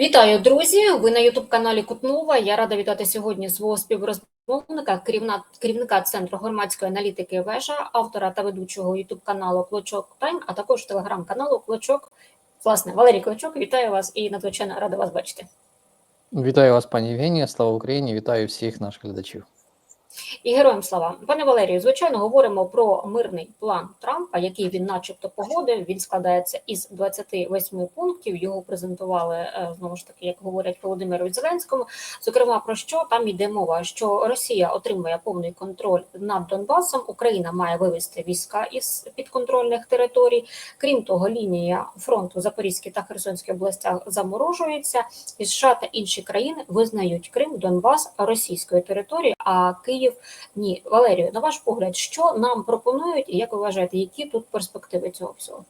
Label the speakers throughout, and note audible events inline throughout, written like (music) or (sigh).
Speaker 1: Вітаю, друзі! Ви на Ютуб-каналі Кутнова. Я рада вітати сьогодні свого співрозмовника, керівна, керівника Центру громадської аналітики Вежа, автора та ведучого Ютуб-каналу Клочок Тайм, а також телеграм-каналу Клочок. Власне, Валерій Клочок, вітаю вас і надзвичайно рада вас бачити.
Speaker 2: Вітаю вас, пані Євгенія. Слава Україні! Вітаю всіх наших глядачів.
Speaker 1: І героям слава, пане Валерію, звичайно, говоримо про мирний план Трампа, який він, начебто, погодив. Він складається із 28 пунктів. Його презентували е, знову ж таки, як говорять Володимиру Зеленському. Зокрема, про що там йде мова? Що Росія отримує повний контроль над Донбасом, Україна має вивести війська із підконтрольних територій. Крім того, лінія фронту Запорізькій та Херсонській областях заморожується, і США та інші країни визнають Крим, Донбас російською територією, а Київ ні. Валерію, на ваш погляд, що нам пропонують, і як ви вважаєте, які тут перспективи цього всього?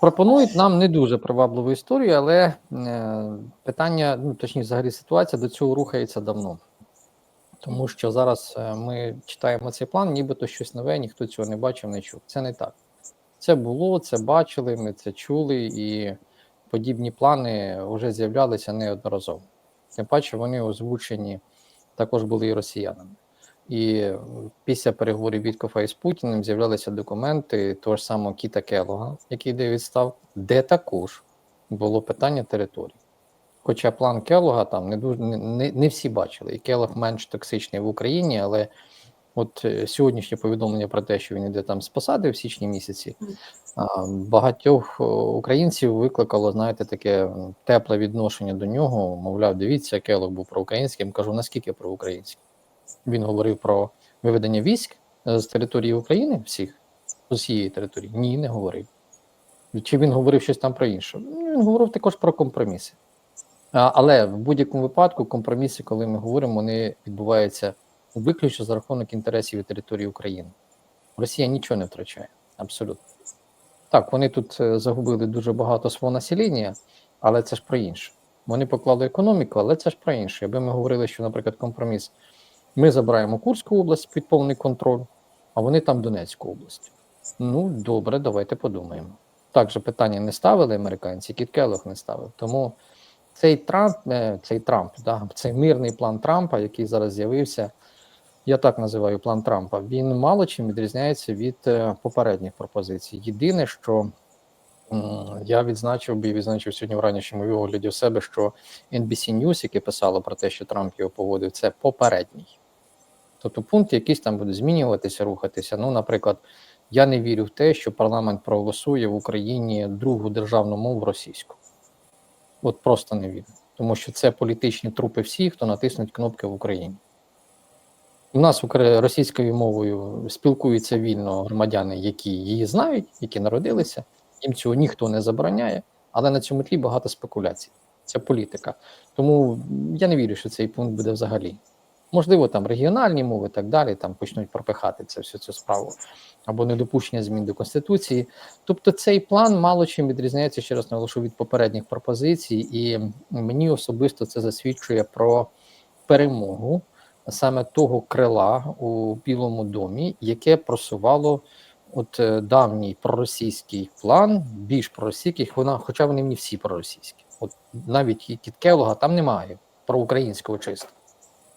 Speaker 2: Пропонують нам не дуже привабливу історію, але е, питання, ну точніше, взагалі ситуація до цього рухається давно. Тому що зараз е, ми читаємо цей план, нібито щось нове, ніхто цього не бачив, не чув. Це не так. Це було, це бачили, ми це чули, і подібні плани вже з'являлися неодноразово. Тим паче вони озвучені також були і росіянами. І після переговорів Віткофа із Путіним з'являлися документи того ж самого Кіта Келога, який йде відстав, де також було питання території. Хоча план Келога там не дуже не, не всі бачили, і Келог менш токсичний в Україні, але от е, сьогоднішнє повідомлення про те, що він іде там з посади в січні місяці, багатьох українців викликало, знаєте, таке тепле відношення до нього. Мовляв, дивіться, Келог був проукраїнським. Кажу, наскільки проукраїнським? Він говорив про виведення військ з території України всіх з усієї території? Ні, не говорив. Чи він говорив щось там про інше? Він говорив також про компроміси. Але в будь-якому випадку компроміси, коли ми говоримо, вони відбуваються виключно за рахунок інтересів і території України. Росія нічого не втрачає, абсолютно. Так, вони тут загубили дуже багато свого населення, але це ж про інше. Вони поклали економіку, але це ж про інше. Якби ми говорили, що, наприклад, компроміс. Ми забираємо Курську область під повний контроль, а вони там Донецьку область. Ну, добре, давайте подумаємо. Так же питання не ставили американці, Кіт Келлог не ставив. Тому цей Трамп, цей Трамп, да, цей мирний план Трампа, який зараз з'явився, я так називаю план Трампа, він мало чим відрізняється від попередніх пропозицій. Єдине, що я відзначив би і відзначив сьогодні в ранішньому огляді в себе, що NBC News, яке писало про те, що Трамп його поводив, це попередній. Тобто пункт якийсь там буде змінюватися, рухатися. Ну, наприклад, я не вірю в те, що парламент проголосує в Україні другу державну мову російську. От просто не вірю. Тому що це політичні трупи всіх, хто натиснуть кнопки в Україні. У нас російською мовою спілкуються вільно громадяни, які її знають, які народилися. Їм цього ніхто не забороняє, але на цьому тлі багато спекуляцій. Це політика. Тому я не вірю, що цей пункт буде взагалі. Можливо, там регіональні мови так далі, там почнуть пропихати це всю цю справу або недопущення змін до конституції. Тобто, цей план мало чим відрізняється ще раз наголошу від попередніх пропозицій, і мені особисто це засвідчує про перемогу саме того крила у Білому домі, яке просувало от давній проросійський план, більш проросійський, вона, хоча вони не всі проросійські. От навіть Кіт Келога там немає проукраїнського чисто.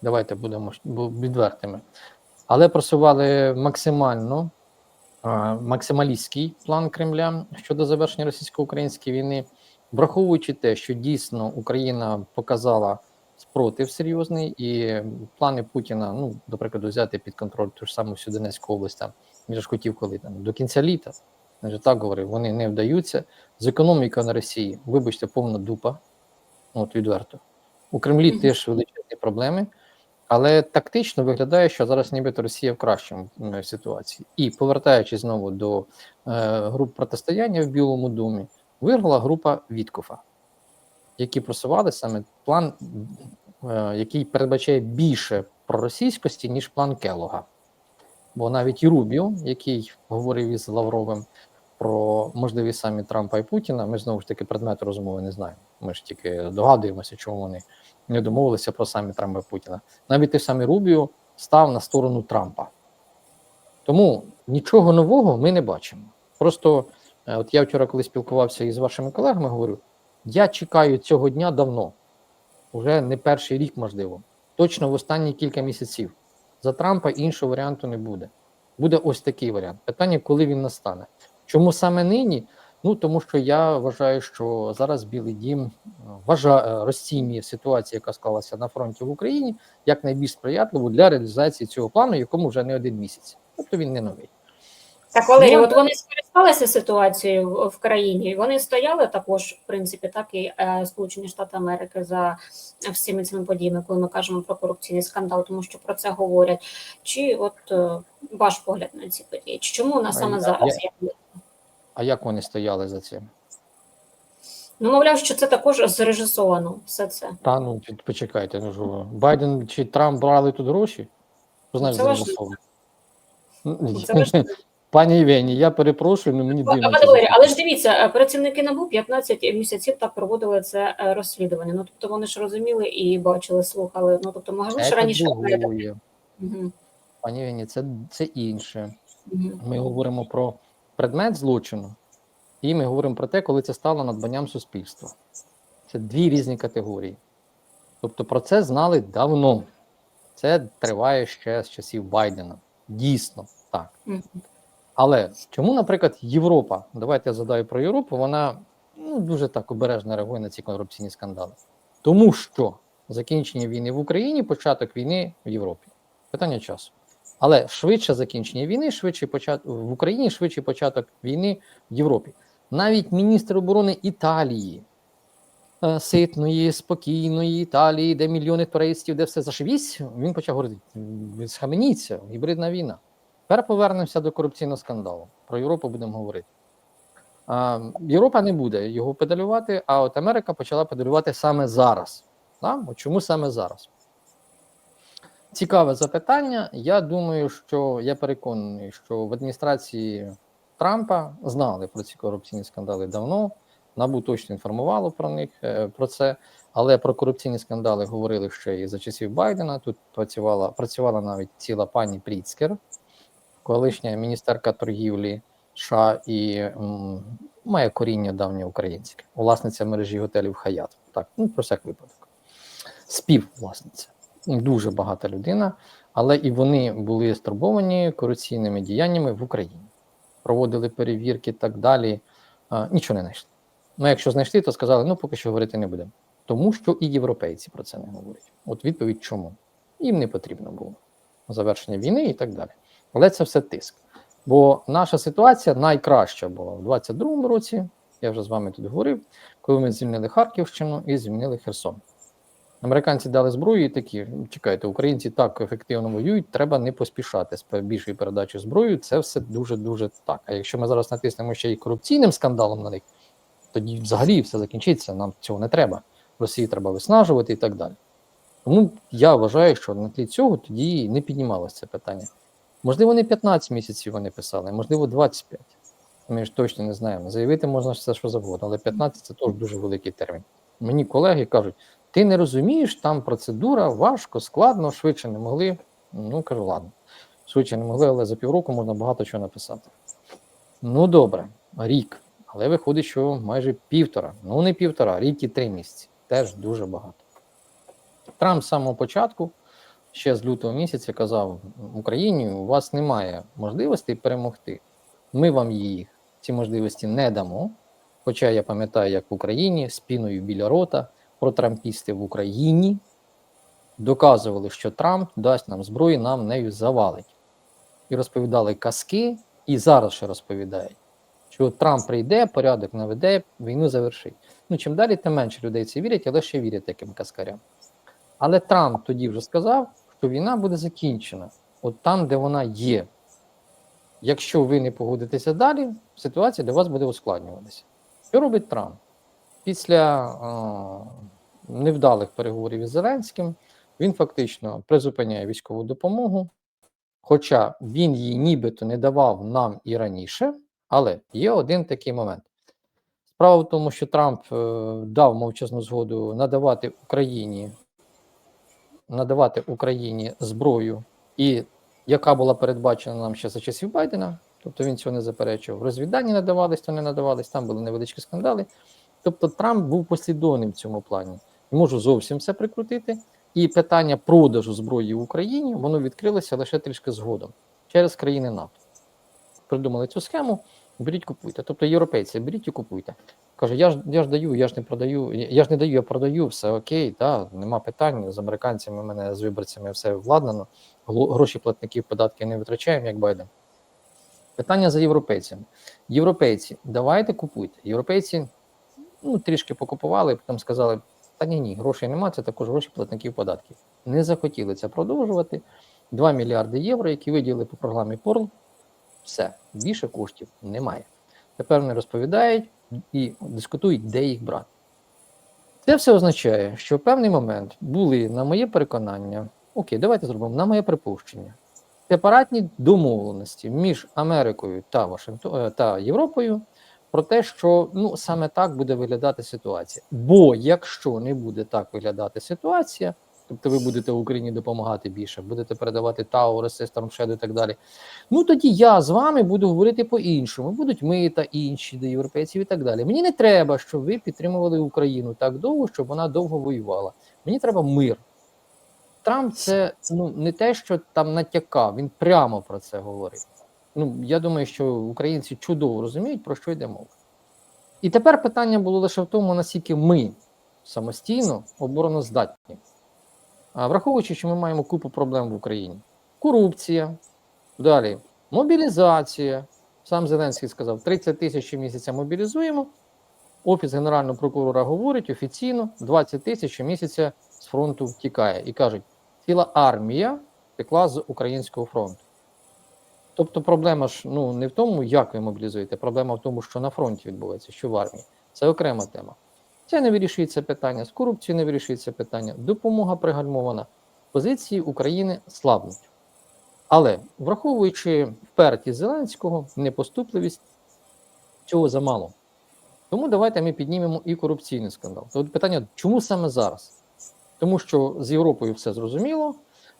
Speaker 2: Давайте будемо відвертими. Але просували максимально максималістський план Кремля щодо завершення російсько-української війни, враховуючи те, що дійсно Україна показала спротив серйозний, і плани Путіна, ну, до прикладу, взяти під контроль ту ж саму всю Донецьку область, там, він ж хотів, коли там до кінця літа. Він же так говорив, вони не вдаються. З економікою на Росії, вибачте, повна дупа. От відверто. У Кремлі теж величезні проблеми. Але тактично виглядає, що зараз нібито Росія в кращому ситуації. І повертаючись знову до е, груп протистояння в Білому домі, виграла група Віткофа, які просували саме план, е, який передбачає більше проросійськості, ніж план Келога. Бо навіть і Рубіо, який говорив із Лавровим про можливі самі Трампа і Путіна, ми знову ж таки предмету розмови не знаємо. Ми ж тільки догадуємося, чому вони не домовилися про самі Трампа і Путіна. Навіть той самий Рубіо став на сторону Трампа. Тому нічого нового ми не бачимо. Просто, от я вчора, коли спілкувався із вашими колегами, говорю: Я чекаю цього дня давно, уже не перший рік, можливо, точно в останні кілька місяців. За Трампа іншого варіанту не буде. Буде ось такий варіант. Питання, коли він настане. Чому саме нині? Ну тому що я вважаю, що зараз Білий Дім е, вважає розцінює ситуацію, яка склалася на фронті в Україні, як найбільш сприятливу для реалізації цього плану, якому вже не один місяць. Тобто він не новий.
Speaker 1: Так, Валерій,
Speaker 2: Ну,
Speaker 1: от вони скористалися ситуацією в- країні. Вони стояли також, в принципі, так і е, Сполучені Штати Америки за всіми цими подіями, коли ми кажемо про корупційний скандал, тому що про це говорять. Чи от е, ваш погляд на ці події? Чому на саме
Speaker 2: я-
Speaker 1: зараз? Я...
Speaker 2: А як вони стояли за цим?
Speaker 1: Ну, мовляв, що це також зрежисовано все це.
Speaker 2: Та ну почекайте, ну що Байден чи Трамп брали тут гроші?
Speaker 1: Важливо.
Speaker 2: зрежисовано? Ну,
Speaker 1: Це важливо.
Speaker 2: Пані Євгенії, я перепрошую, ну мені дивно.
Speaker 1: Валерій, але ж дивіться, е, працівники НАБУ 15 місяців так проводили це е, розслідування. Ну тобто вони ж розуміли і бачили, слухали. Ну тобто, могли ж раніше. Угу.
Speaker 2: Пані Євгенії, це, це інше.
Speaker 1: Угу.
Speaker 2: Ми говоримо про предмет злочину, і ми говоримо про те, коли це стало надбанням суспільства. Це дві різні категорії. Тобто про це знали давно. Це триває ще з часів Байдена. Дійсно, так.
Speaker 1: Мгм.
Speaker 2: Але чому, наприклад, Європа, давайте я задаю про Європу, вона ну, дуже так обережно реагує на ці корупційні скандали. Тому що закінчення війни в Україні, початок війни в Європі. Питання часу. Але швидше закінчення війни, швидше початок в Україні, швидший початок війни в Європі. Навіть міністр оборони Італії, е, ситної, спокійної Італії, де мільйони туристів, де все зашвісь, він почав говорити: схаменіться, гібридна війна. Тепер повернемося до корупційного скандалу. Про Європу будемо говорити. А, Європа не буде його педалювати, а от Америка почала педалювати саме зараз. Да? Чому саме зараз? Цікаве запитання. Я думаю, що я переконаний, що в адміністрації Трампа знали про ці корупційні скандали давно. НАБУ точно інформувало про них е, про це, але про корупційні скандали говорили ще і за часів Байдена. Тут працювала працювала навіть ціла пані Пріцкер, колишня міністерка торгівлі США і м, має коріння давнє українське, власниця мережі готелів Хаят. Так, ну про всяк випадок. Співвласниця. Дуже багата людина, але і вони були стурбовані корупційними діяннями в Україні. Проводили перевірки і так далі. А, нічого не знайшли. Ну, якщо знайшли, то сказали, ну поки що говорити не будемо. Тому що і європейці про це не говорять. От відповідь чому? Їм не потрібно було завершення війни і так далі. Але це все тиск. Бо наша ситуація найкраща була в 22-му році. Я вже з вами тут говорив, коли ми звільнили Харківщину і звільнили Херсон. Американці дали зброю і такі: «Ну, чекайте, українці так ефективно воюють, треба не поспішати з пе- більшою передачею зброї. Це все дуже дуже так. А якщо ми зараз натиснемо ще й корупційним скандалом на них, тоді взагалі все закінчиться. Нам цього не треба. Росію треба виснажувати і так далі. Тому я вважаю, що на тлі цього тоді не піднімалося це питання. Можливо, не 15 місяців вони писали, можливо, 25. Ми ж точно не знаємо. Заявити можна все, що завгодно, але 15 це теж дуже великий термін. Мені колеги кажуть, ти не розумієш, там процедура важко, складно, швидше не могли. Ну, кажу, ладно. Швидше не могли, але за півроку можна багато чого написати. Ну, добре, рік. Але виходить, що майже півтора. Ну, не півтора, рік і три місяці. Теж дуже багато. Трамп з самого початку, ще з лютого місяця, казав Україні: у вас немає можливості перемогти. Ми вам їх ці можливості не дамо. Хоча я пам'ятаю, як в Україні спіною біля рота протрампісти в Україні доказували, що Трамп дасть нам зброю, нам нею завалить. І розповідали казки, і зараз ще розповідають, що Трамп прийде, порядок наведе, війну завершить. Ну, чим далі, тим менше людей це вірять, але ще вірять таким казкарям. Але Трамп тоді вже сказав, що війна буде закінчена, от там, де вона є. Якщо ви не погодитеся далі, ситуація для вас буде ускладнюватися. Що робить Трамп? Після е, невдалих переговорів із Зеленським він фактично призупиняє військову допомогу, хоча він її нібито не давав нам і раніше, але є один такий момент. Справа в тому, що Трамп е, дав мовчазну згоду надавати Україні надавати Україні зброю, і яка була передбачена нам ще за часів Байдена, тобто він цього не заперечував. Розвіддані надавались, то не надавались, там були невеличкі скандали. Тобто Трамп був послідовним в цьому плані. Можу зовсім все прикрутити. І питання продажу зброї в Україні воно відкрилося лише трішки згодом через країни НАТО. Придумали цю схему, беріть, купуйте. Тобто європейці, беріть і купуйте. Каже, я ж я ж даю, я ж не продаю, я ж не даю, я продаю, все окей, да, нема питань. З американцями в мене з виборцями все владнано. Гроші платників податки не витрачаємо, як Байден. Питання за європейцями. Європейці, давайте купуйте. Європейці ну, трішки покупували, потім сказали: та ні, ні, грошей нема, це також гроші платників податків. Не захотіли це продовжувати. 2 мільярди євро, які виділили по програмі ПОРЛ, все, більше коштів немає. Тепер вони розповідають і дискутують, де їх брати. Це все означає, що в певний момент були, на моє переконання, окей, давайте зробимо на моє припущення, сепаратні домовленості між Америкою та Вашингтон е, та Європою про те, що ну саме так буде виглядати ситуація. Бо якщо не буде так виглядати ситуація, тобто ви будете Україні допомагати більше, будете передавати Тауреси, Storm і так далі. Ну тоді я з вами буду говорити по-іншому. Будуть ми та інші до європейців і так далі. Мені не треба, щоб ви підтримували Україну так довго, щоб вона довго воювала. Мені треба мир. Трамп це ну не те, що там натякав, він прямо про це говорить. Ну я думаю, що українці чудово розуміють, про що йде мова. І тепер питання було лише в тому, наскільки ми самостійно обороноздатні. Враховуючи, що ми маємо купу проблем в Україні: корупція, далі мобілізація. Сам Зеленський сказав: 30 тисяч щомісяця мобілізуємо. Офіс Генерального прокурора говорить офіційно: 20 тисяч щомісяця з фронту втікає. І кажуть, ціла армія втекла з українського фронту. Тобто проблема ж ну, не в тому, як ви мобілізуєте, проблема в тому, що на фронті відбувається, що в армії. Це окрема тема. Це не вирішується питання, з корупцією не вирішується питання. Допомога пригальмована. Позиції України слабнуть. Але враховуючи впертість Зеленського, непоступливість, цього замало. Тому давайте ми піднімемо і корупційний скандал. Тут питання, чому саме зараз? Тому що з Європою все зрозуміло.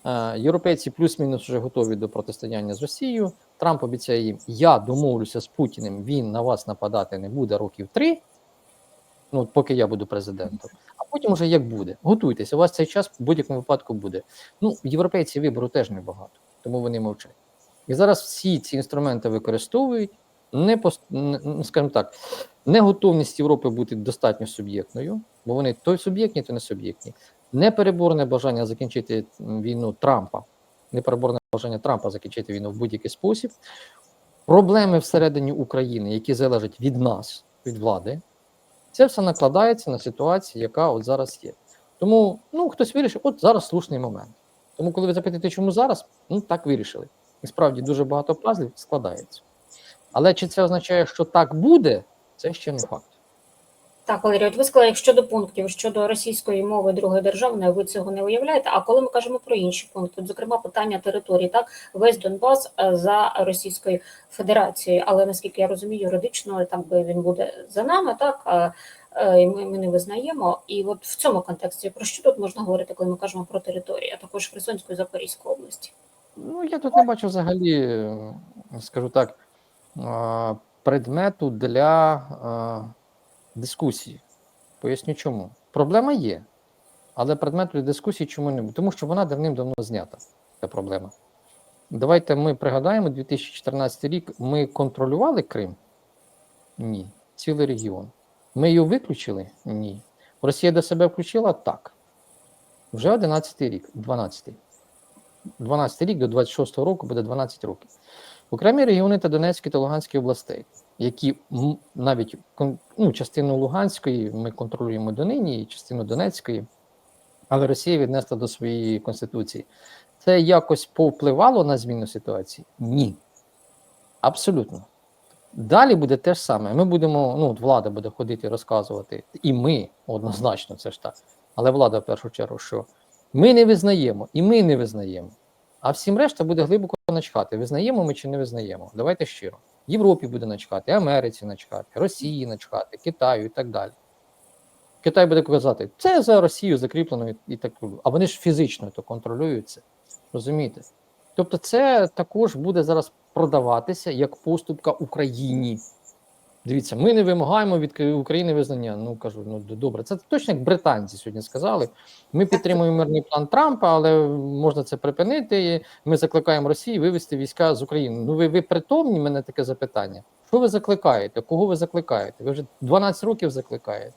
Speaker 2: Е, Європейці плюс-мінус вже готові до протистояння з Росією. Трамп обіцяє їм: я домовлюся з Путіним, він на вас нападати не буде років три. Ну, поки я буду президентом. А потім уже як буде. Готуйтеся, у вас цей час в будь-якому випадку буде. Ну, європейці вибору теж небагато, тому вони мовчать. І зараз всі ці інструменти використовують, не не- ну, скажімо так, неготовність Європи бути достатньо суб'єктною, бо вони то суб'єктні, то не суб'єктні. Непереборне бажання закінчити війну Трампа, непереборне бажання Трампа закінчити війну в будь-який спосіб. Проблеми всередині України, які залежать від нас, від влади, це все накладається на ситуацію, яка от зараз є. Тому ну, хтось вирішив, от зараз слушний момент. Тому, коли ви запитаєте, чому зараз, ну так вирішили. І справді дуже багато пазлів складається. Але чи це означає, що так буде, це ще не факт.
Speaker 1: Так, Валерій, от ви сказали, як щодо пунктів щодо російської мови другої державної, ви цього не уявляєте. А коли ми кажемо про інші пункти, от, зокрема питання території, так весь Донбас е, за Російською Федерацією, але наскільки я розумію, юридично так би він буде за нами, так е, і ми, ми не визнаємо. І от в цьому контексті про що тут можна говорити, коли ми кажемо про територію, а також Херсонську і Запорізьку області?
Speaker 2: Ну, я тут не бачу взагалі, е, скажу так, предмету для дискусії. Поясню чому. Проблема є, але предмету дискусії чому не? Тому що вона давним-давно знята. Ця проблема. Давайте ми пригадаємо 2014 рік. Ми контролювали Крим? Ні. Цілий регіон. Ми його виключили? Ні. Росія до себе включила? Так. Вже 11 рік, 12. 12 рік до 26 року буде 12 років. Окремі регіони та Донецької та Луганської областей, які навіть ну, частину Луганської ми контролюємо донині, і частину Донецької, але Росія віднесла до своєї конституції. Це якось повпливало на зміну ситуації? Ні. Абсолютно. Далі буде те ж саме. Ми будемо, ну, от влада буде ходити розказувати, і ми однозначно, це ж так. Але влада в першу чергу, що ми не визнаємо, і ми не визнаємо. А всім решта буде глибоко начхати, визнаємо ми чи не визнаємо. Давайте щиро. Європі буде начхати, Америці начхати, Росії начхати, Китаю і так далі. Китай буде казати, це за Росію закріплено і, так. А вони ж фізично то контролюють це. Розумієте? Тобто, це також буде зараз продаватися як поступка Україні. Дивіться, ми не вимагаємо від України визнання. Ну кажу, ну добре, це точно як британці сьогодні сказали. Ми підтримуємо мирний план Трампа, але можна це припинити. Ми закликаємо Росію вивести війська з України. Ну ви, ви притомні, мене таке запитання. Що ви закликаєте? Кого ви закликаєте? Ви вже 12 років закликаєте.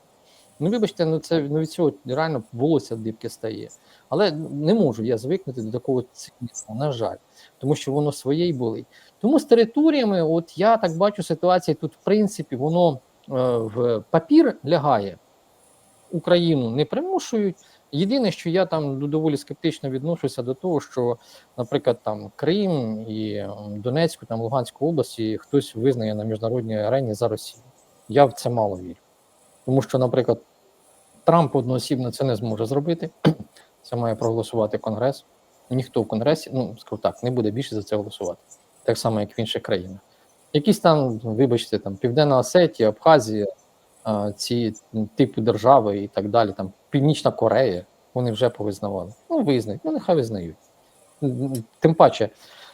Speaker 2: Ну, вибачте, ну це ну від цього реально волосся дибки стає. Але не можу я звикнути до такого цинізму, на жаль, тому що воно своє й болить. Тому з територіями, от я так бачу ситуацію тут, в принципі, воно е, в папір лягає. Україну не примушують. Єдине, що я там доволі скептично відношуся до того, що, наприклад, там Крим і Донецьку, там Луганську області хтось визнає на міжнародній арені за Росію. Я в це мало вірю. Тому що, наприклад, Трамп одноосібно це не зможе зробити. Це має проголосувати Конгрес. Ніхто в Конгресі, ну скажу так, не буде більше за це голосувати. Так само, як в інших країнах. Якісь там, вибачте, там Південна Осетія, Абхазія, ці типу держави і так далі, там Північна Корея, вони вже повизнавали. Ну, визнають, ну нехай визнають. Тим паче,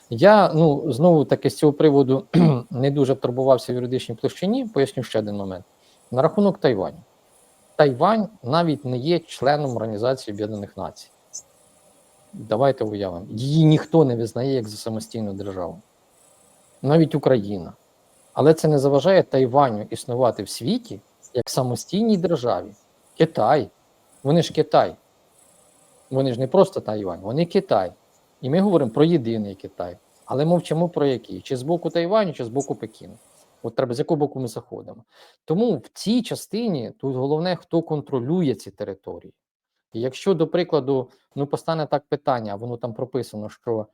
Speaker 2: я ну знову таки з цього приводу (clears throat) не дуже турбувався в юридичній площині. Поясню ще один момент. На рахунок Тайваню. Тайвань навіть не є членом Організації Об'єднаних Націй. Давайте уявимо. Її ніхто не визнає як за самостійну державу, навіть Україна. Але це не заважає Тайваню існувати в світі як самостійній державі. Китай. Вони ж Китай. Вони ж не просто Тайвань, вони Китай. І ми говоримо про єдиний Китай. Але мовчимо про який? Чи з боку Тайваню, чи з боку Пекіну. От треба з якого боку ми заходимо. Тому в цій частині тут головне, хто контролює ці території. І якщо, до прикладу, ну постане так питання, воно там прописано, що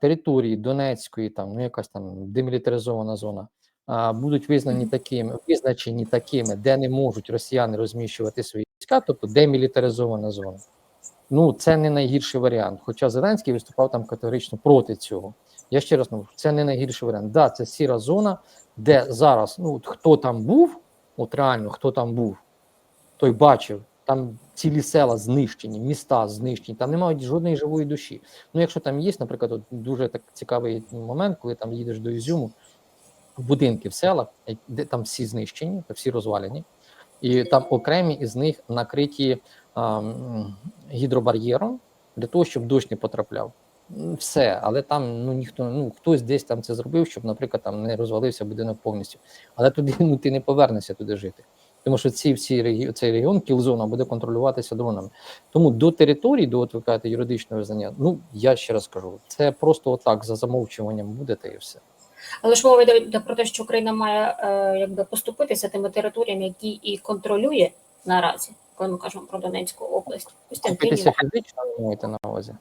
Speaker 2: території Донецької, там ну якась там демілітаризована зона, а, будуть визнані такими, визначені такими, де не можуть росіяни розміщувати свої війська, тобто демілітаризована зона. Ну, це не найгірший варіант. Хоча Зеленський виступав там категорично проти цього. Я ще раз кажу, це не найгірший варіант. Да, це сіра зона, де зараз ну хто там був, от реально хто там був, той бачив, там цілі села знищені, міста знищені, там немає жодної живої душі. Ну, якщо там є, наприклад, от дуже так цікавий момент, коли там їдеш до Ізюму, будинки в селах, е, де там всі знищені, всі розвалені, і там окремі із них накриті а, гідробар'єром для того, щоб дощ не потрапляв. Все, але там ну ніхто, ну хтось десь там це зробив, щоб, наприклад, там не розвалився будинок повністю. Але туди ну ти не повернешся туди жити. Тому що ці всі цей регіон, кілзона, буде контролюватися дронами. Тому до території, до от ви кажете, юридичного визнання, ну я ще раз кажу, це просто отак за замовчуванням буде та і все.
Speaker 1: Але ж мова йде про те, що Україна має е, якби поступитися тими територіями, які і контролює наразі, коли ми кажемо про Донецьку область. Костянтинівка.
Speaker 2: фізично, ви маєте на увазі.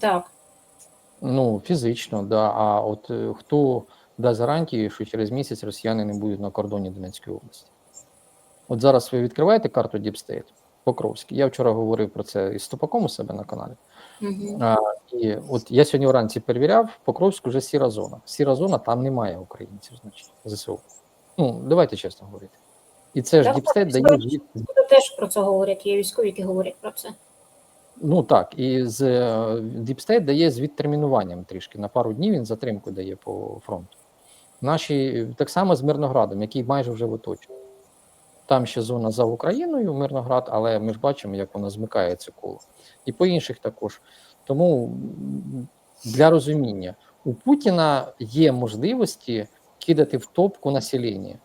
Speaker 1: Так.
Speaker 2: Ну, фізично, да. А от е, хто дасть гарантії, що через місяць росіяни не будуть на кордоні Донецької області? От зараз ви відкриваєте карту Deep State, Покровський. Я вчора говорив про це із Ступаком у себе на каналі.
Speaker 1: Угу.
Speaker 2: А, і от я сьогодні вранці перевіряв, Покровськ вже сіра зона. Сіра зона там немає українців, значить, ЗСУ. Ну, давайте чесно говорити. І це ж State дає звід-
Speaker 1: Теж про це говорять. Є військові, які говорять про це.
Speaker 2: Ну так, і з Deep State дає з відтермінуванням трішки. На пару днів він затримку дає по фронту. Наші так само з Мирноградом, який майже вже в оточенні. Там ще зона за Україною, Мирноград, але ми ж бачимо, як воно змикає це коло. І по інших також. Тому для розуміння, у Путіна є можливості кидати в топку населення.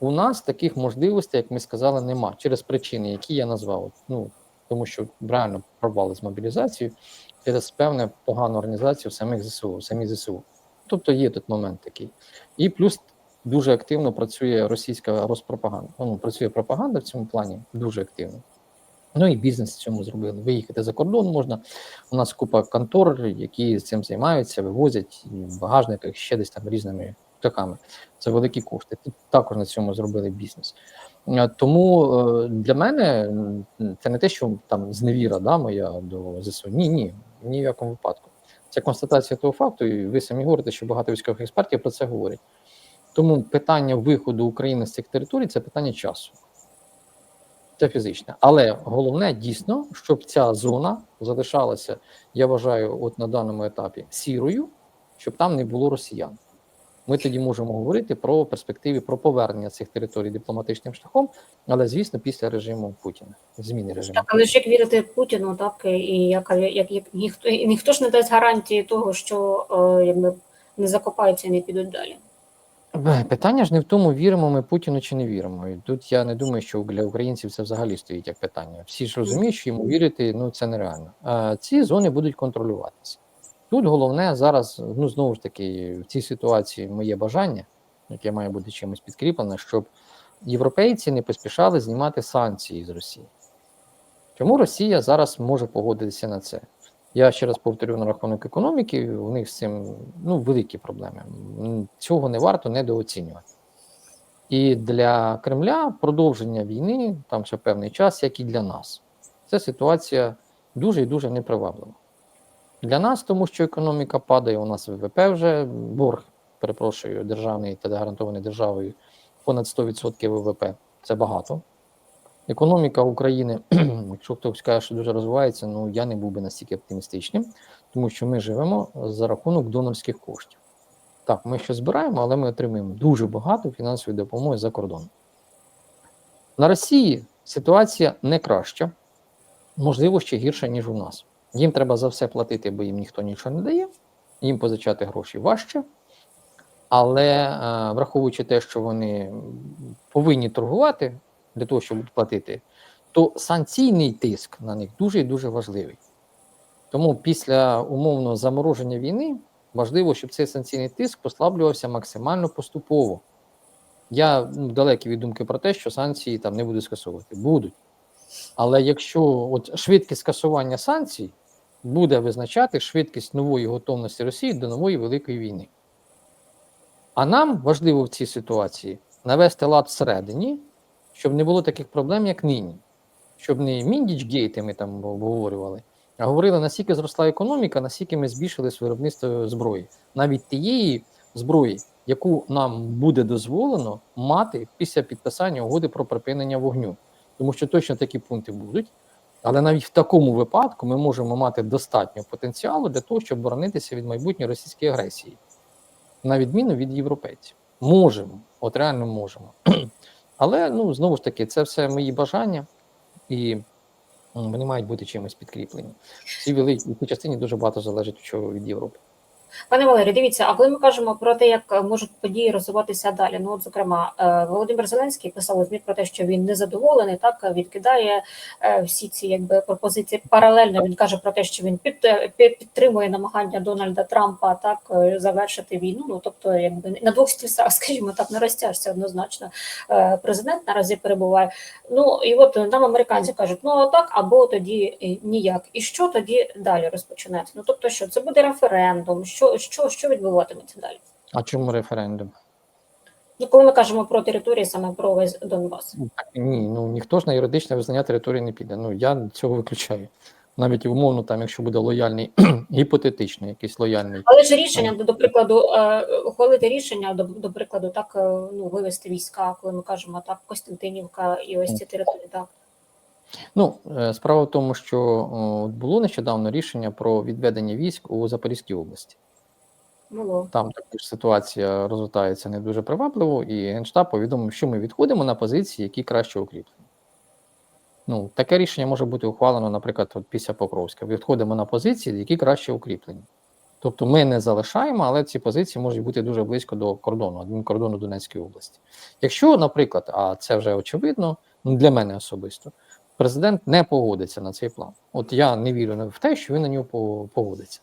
Speaker 2: У нас таких можливостей, як ми сказали, нема через причини, які я назвав. Ну, тому що реально провали з мобілізацією через певне погану організацію самих ЗСУ, самі ЗСУ. Тобто є тут момент такий. І плюс дуже активно працює російська розпропаганда. Ну, працює пропаганда в цьому плані дуже активно. Ну і бізнес в цьому зробили. Виїхати за кордон можна. У нас купа контор, які цим займаються, вивозять в багажниках ще десь там різними птаками. Це великі кошти. Тут також на цьому зробили бізнес. Е, Тому е, для мене це не те, що там зневіра да, моя до ЗСУ. Ні, ні, ні в якому випадку. Це констатація того факту, і ви самі говорите, що багато військових експертів про це говорять. Тому питання виходу України з цих територій це питання часу. Це фізичне. Але головне дійсно, щоб ця зона залишалася, я вважаю, от на даному етапі сірою, щоб там не було росіян. ми тоді можемо говорити про перспективи про повернення цих територій дипломатичним шляхом, але звісно, після режиму Путіна, зміни режиму.
Speaker 1: Так, але ж як вірити Путіну, так і як, як, як ніхто ніхто ж не дасть гарантії того, що е, якби не закопаються і не підуть далі.
Speaker 2: Бе, Питання ж не в тому, віримо ми Путіну чи не віримо. І тут я не думаю, що для українців це взагалі стоїть як питання. Всі ж розуміють, що йому вірити ну це нереально. А ці зони будуть контролюватися. Тут головне зараз, ну знову ж таки, в цій ситуації моє бажання, яке має бути чимось підкріплене, щоб європейці не поспішали знімати санкції з Росії. Чому Росія зараз може погодитися на це? Я ще раз повторю на рахунок економіки, у них з цим ну, великі проблеми. Цього не варто недооцінювати. І для Кремля продовження війни там ще певний час, як і для нас. Це ситуація дуже і дуже неприваблива. Для нас, тому що економіка падає, у нас ВВП вже борг, перепрошую, державний та гарантований державою понад 100% ВВП. Це багато. Економіка України, (clears throat) якщо хтось каже, що дуже розвивається, ну я не був би настільки оптимістичним, тому що ми живемо за рахунок донорських коштів. Так, ми щось збираємо, але ми отримуємо дуже багато фінансової допомоги за кордоном. На Росії ситуація не краща, можливо, ще гірша, ніж у нас. Їм треба за все платити, бо їм ніхто нічого не дає, їм позичати гроші важче. Але е, враховуючи те, що вони повинні торгувати для того, щоб платити, то санкційний тиск на них дуже і дуже важливий. Тому після умовного замороження війни важливо, щоб цей санкційний тиск послаблювався максимально поступово. Я ну, далекий від думки про те, що санкції там не будуть скасовувати. Будуть. Але якщо от швидкість скасування санкцій буде визначати швидкість нової готовності Росії до нової великої війни. А нам важливо в цій ситуації навести лад всередині, щоб не було таких проблем, як нині. Щоб не міндічгейти ми там обговорювали, а говорили, наскільки зросла економіка, наскільки ми збільшили виробництво зброї, навіть тієї зброї, яку нам буде дозволено мати після підписання угоди про припинення вогню. Тому що точно такі пункти будуть. Але навіть в такому випадку ми можемо мати достатньо потенціалу для того, щоб боронитися від майбутньої російської агресії, на відміну від європейців. Можемо, от реально можемо. Але ну знову ж таки, це все мої бажання, і вони мають бути чимось підкріплені. В цій великій частині дуже багато залежить від Європи.
Speaker 1: Пане Валерію, дивіться, а коли ми кажемо про те, як можуть події розвиватися далі, ну от зокрема, е, Володимир Зеленський писав у ЗМІ про те, що він незадоволений, так відкидає е, всі ці якби пропозиції. Паралельно він каже про те, що він під, е, під- підтримує намагання Дональда Трампа так завершити війну. Ну тобто, якби на двох стільцях, (laughs) скажімо так, не розтяжся однозначно. Президент наразі перебуває. Ну і от нам американці кажуть, ну так або тоді ніяк. І що тоді далі розпочинається? Ну тобто, що це буде референдум? Що, що, що відбуватиметься далі?
Speaker 2: А чому референдум?
Speaker 1: Ну, коли ми кажемо про території, саме про весь Донбас.
Speaker 2: Ні, ну ніхто ж на юридичне визнання території не піде. Ну я цього виключаю. Навіть умовно, там, якщо буде лояльний, (clears throat) гіпотетично, якийсь лояльний.
Speaker 1: Але ж рішення до, до прикладу, е, ухвалити рішення до, до прикладу, так е, ну вивести війська, коли ми кажемо так, Костянтинівка і ось ці території, так.
Speaker 2: Ну, е, справа в тому, що було нещодавно рішення про відведення військ у Запорізькій області.
Speaker 1: Було.
Speaker 2: Там також ситуація розвертається не дуже привабливо, і Генштаб повідомив, що ми відходимо на позиції, які краще укріплені. Ну, таке рішення може бути ухвалено, наприклад, от після Покровська. Відходимо на позиції, які краще укріплені. Тобто ми не залишаємо, але ці позиції можуть бути дуже близько до кордону, адмінкордону Донецької області. Якщо, наприклад, а це вже очевидно, ну для мене особисто, президент не погодиться на цей план. От я не вірю в те, що він на нього по- погодиться.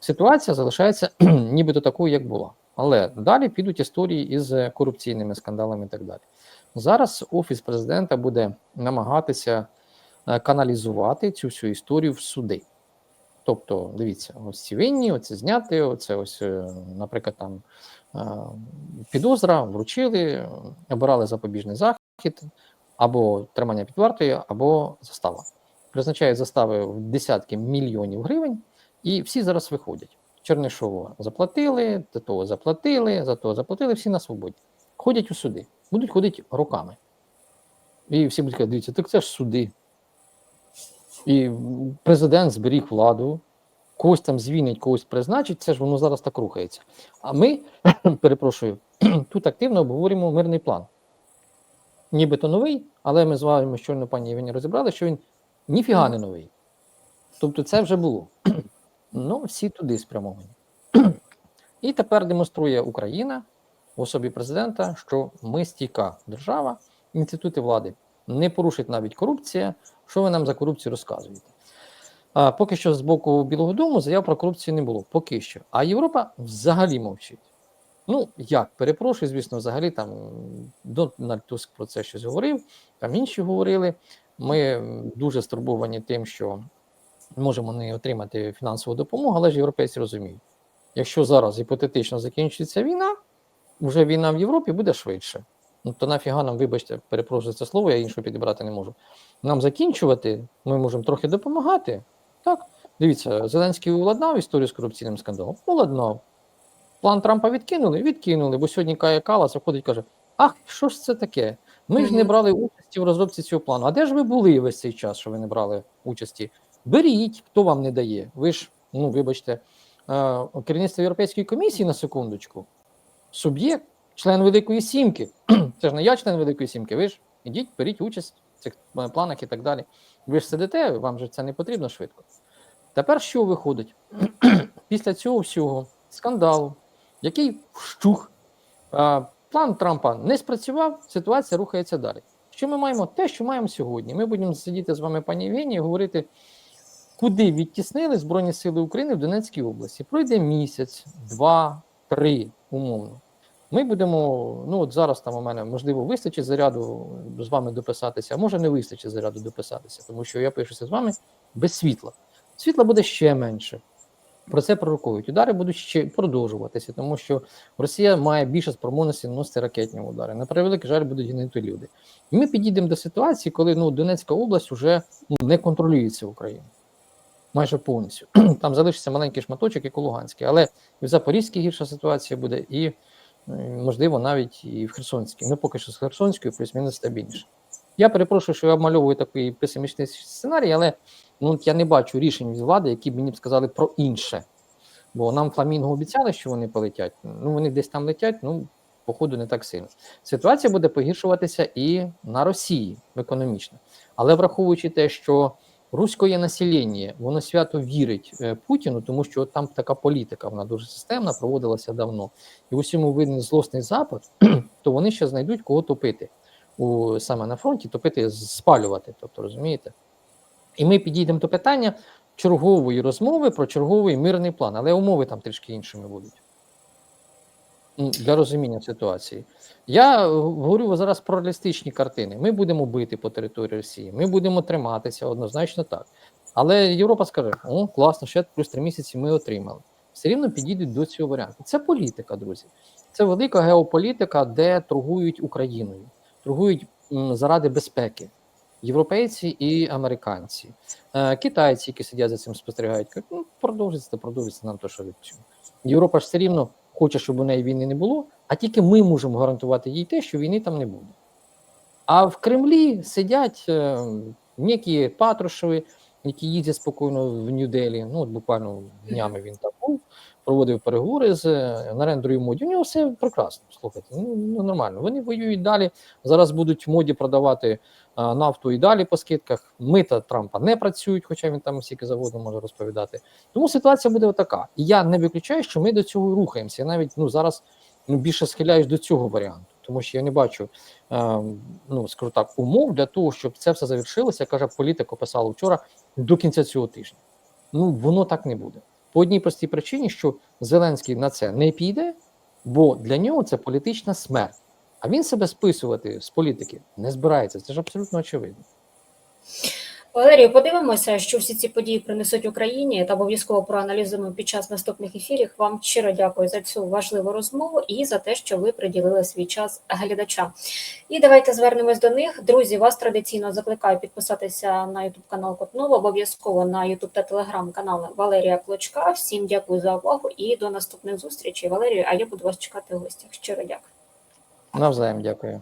Speaker 2: Ситуація залишається (clears throat) нібито такою, як була. Але далі підуть історії із корупційними скандалами і так далі. Зараз офіс президента буде намагатися е, каналізувати цю всю історію в суди. Тобто, дивіться, ось ці винні, оце зняти, оце ось, е, наприклад, там е, підозра, вручили, обирали запобіжний захід, або тримання під вартою, або застава. Призначають застави в десятки мільйонів гривень, і всі зараз виходять. Чернишова заплатили, за того заплатили, за того заплатили, всі на свободі. Ходять у суди, будуть ходити роками. І всі будуть казати, дивіться, так це ж суди. І президент зберіг владу, когось там звільнить, когось призначить, це ж воно зараз так рухається. А ми, (coughs) перепрошую, (clears throat) тут активно обговорюємо мирний план. Нібито новий, але ми з вами щойно пані Євгені розібрали, що він ніфіга не новий. Тобто це вже було. Ну, всі туди спрямовані. І тепер демонструє Україна в особі президента, що ми стійка держава, інститути влади не порушить навіть корупція. Що ви нам за корупцію розказуєте? А, поки що з боку Білого Дому заяв про корупцію не було. Поки що. А Європа взагалі мовчить. Ну, як, перепрошую, звісно, взагалі там Дональд Туск про це щось говорив, там інші говорили. Ми дуже стурбовані тим, що можемо не отримати фінансову допомогу, але ж європейці розуміють, якщо зараз гіпотетично закінчиться війна, вже війна в Європі буде швидше. Ну то нафіга нам, вибачте, перепрошую це слово, я іншого підібрати не можу. Нам закінчувати, ми можемо трохи допомагати. Так, дивіться, Зеленський уладнав історію з корупційним скандалом. Уладнав. План Трампа відкинули, відкинули, бо сьогодні Кая Калас виходить і каже: Ах, що ж це таке? Ми ж не брали участі в розробці цього плану. А де ж ви були весь цей час, що ви не брали участі? Беріть, хто вам не дає. Ви ж, ну вибачте, е, керівництво Європейської комісії на секундочку, суб'єкт, член Великої Сімки. (clears throat) Це ж не я член Великої Сімки. Ви ж ідіть, беріть участь в цих планах і так далі. Ви ж сидите, вам же це не потрібно швидко. Тепер що виходить? (clears throat) Після цього всього скандалу, який вщух, е, план Трампа не спрацював, ситуація рухається далі. Що ми маємо? Те, що маємо сьогодні. Ми будемо сидіти з вами, пані Євгенії, і говорити, куди відтіснили Збройні Сили України в Донецькій області. Пройде місяць, два, три, умовно. Ми будемо, ну от зараз там у мене можливо вистачить заряду з вами дописатися, а може не вистачить заряду дописатися, тому що я пишуся з вами без світла. Світла буде ще менше. Про це пророкують. Удари будуть ще продовжуватися, тому що Росія має більше спроможності наносити ракетні удари. На превеликий жаль, будуть гинути люди. І ми підійдемо до ситуації, коли ну, Донецька область вже ну, не контролюється Україною. Майже повністю. (clears throat) Там залишиться маленький шматочок, як у Луганській. Але і в Запорізькій гірша ситуація буде, і, можливо, навіть і в Херсонській. Ну, поки що з Херсонською плюс-мінус стабільніше. Я перепрошую, що я обмальовую такий песимістичний сценарій, але ну, я не бачу рішень від влади, які б мені б сказали про інше. Бо нам фламінго обіцяли, що вони полетять. Ну, вони десь там летять, ну, походу, не так сильно. Ситуація буде погіршуватися і на Росії економічно. Але враховуючи те, що руське населення, воно свято вірить е, Путіну, тому що там така політика, вона дуже системна, проводилася давно. І в усьому видно злосний запад, (clears throat) то вони ще знайдуть кого топити у, саме на фронті, топити, спалювати. Тобто, розумієте? І ми підійдемо до питання чергової розмови про черговий мирний план, але умови там трішки іншими будуть. Для розуміння ситуації. Я е, говорю зараз про реалістичні картини. Ми будемо бити по території Росії, ми будемо триматися однозначно так. Але Європа скаже: о, класно, ще плюс три місяці ми отримали. Все рівно підійдуть до цього варіанту. Це політика, друзі. Це велика геополітика, де торгують Україною, торгують м, заради безпеки. Європейці і американці, е, китайці, які сидять за цим спостерігають, кажуть, ну продовжиться, продовжиться нам то, що від цього. Європа ж все рівно хоче, щоб у неї війни не було, а тільки ми можемо гарантувати їй те, що війни там не буде. А в Кремлі сидять е, некі Патрушеви, які їздять спокійно в Нью-Делі. Ну, от буквально днями він там проводив переговори з е, Нарендрою моді. У нього все прекрасно. Слухайте, ну, ну нормально. Вони воюють далі. Зараз будуть моді продавати а, нафту і далі по скидках. Мита Трампа не працюють, хоча він там стільки заводом може розповідати. Тому ситуація буде отака. І я не виключаю, що ми до цього рухаємося. Я навіть ну зараз ну, більше схиляюсь до цього варіанту, тому що я не бачу е, ну скажу так, умов для того, щоб це все завершилося. Каже, політик описала вчора до кінця цього тижня. Ну воно так не буде. По одній простій причині, що Зеленський на це не піде, бо для нього це політична смерть. А він себе списувати з політики не збирається. Це ж абсолютно очевидно.
Speaker 1: Валерію, подивимося, що всі ці події принесуть Україні та обов'язково проаналізуємо під час наступних ефірів. Вам щиро дякую за цю важливу розмову і за те, що ви приділили свій час глядачам. І давайте звернемось до них. Друзі, вас традиційно закликаю підписатися на YouTube канал Котнова, обов'язково на YouTube та Telegram канал Валерія Клочка. Всім дякую за увагу і до наступних зустрічей. Валерію, а я буду вас чекати в гостях. Щиро дякую.
Speaker 2: Навзаєм дякую.